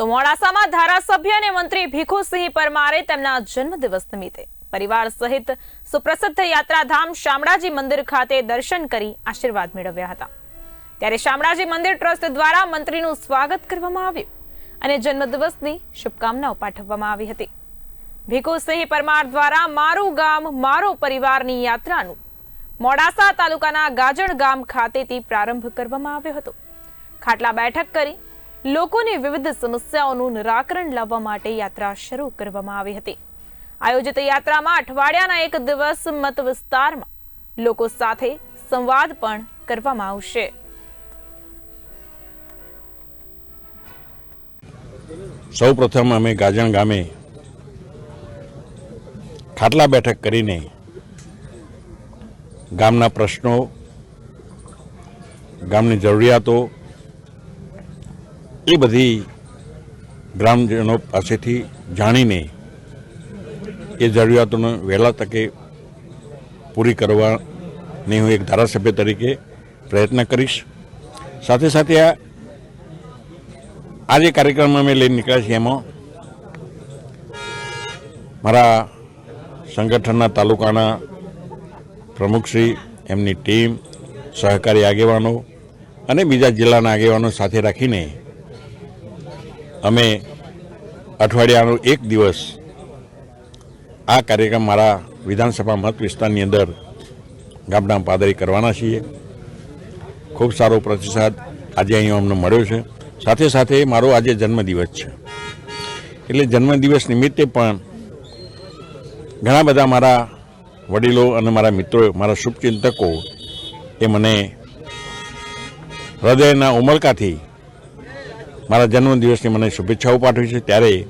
તો મોડાસામાં ધારાસભ્ય અને મંત્રી ભીખુસિંહ પરમારે તેમના જન્મદિવસ નિમિત્તે પરિવાર સહિત સુપ્રસિદ્ધ યાત્રાધામ શામળાજી મંદિર ખાતે દર્શન કરી આશીર્વાદ મેળવ્યા હતા. ત્યારે શામળાજી મંદિર ટ્રસ્ટ દ્વારા મંત્રીનું સ્વાગત કરવામાં આવ્યું અને જન્મદિવસની શુભકામનાઓ પાઠવવામાં આવી હતી. ભીખુસિંહ પરમાર દ્વારા મારું ગામ, મારો પરિવારની યાત્રાનું મોડાસા તાલુકાના ગાજણ ગામ ખાતેથી પ્રારંભ કરવામાં આવ્યો હતો. ખાટલા બેઠક કરી લોકોની વિવિધ સમસ્યાઓનું નિરાકરણ લાવવા માટે યાત્રા શરૂ કરવામાં આવી હતી. આયોજિત યાત્રામાં અઠવાડિયાના એક દિવસ મત વિસ્તારમાં લોકો સાથે સંવાદ પણ કરવામાં આવશે. સૌ પ્રથમ અમે ગાજણ ગામે ખાટલા બેઠક કરીને ગામના પ્રશ્નો, ગામની જરૂરિયાતો એ બધી ગ્રામજનો પાસેથી જાણીને એ જરૂરિયાતોને વહેલા તકે પૂરી કરવાની હું એક ધારાસભ્ય તરીકે પ્રયત્ન કરીશ. સાથે સાથે આ આ જે કાર્યક્રમ અમે લઈને નીકળ્યા છીએ એમાં મારા સંગઠનના તાલુકાના પ્રમુખશ્રી એમની ટીમ, સહકારી આગેવાનો અને બીજા જિલ્લાના આગેવાનો સાથે રાખીને અમે અઠવાડિયાનો એક દિવસ આ કાર્યક્રમ મારા વિધાનસભા મત વિસ્તારની અંદર ગામના પાદરી કરવાના છીએ. ખૂબ સારો પ્રતિસાદ આજે અહીં અમને મળ્યો છે. સાથે સાથે મારો આજે જન્મદિવસ છે. એટલે જન્મદિવસ નિમિત્તે પણ ઘણા બધા મારા વડીલો અને મારા મિત્રો મારા શુભચિંતકો એ મને હૃદયના ઉમળકાથી મારા જન્મદિવસની મને શુભેચ્છાઓ પાઠવી છે. ત્યારે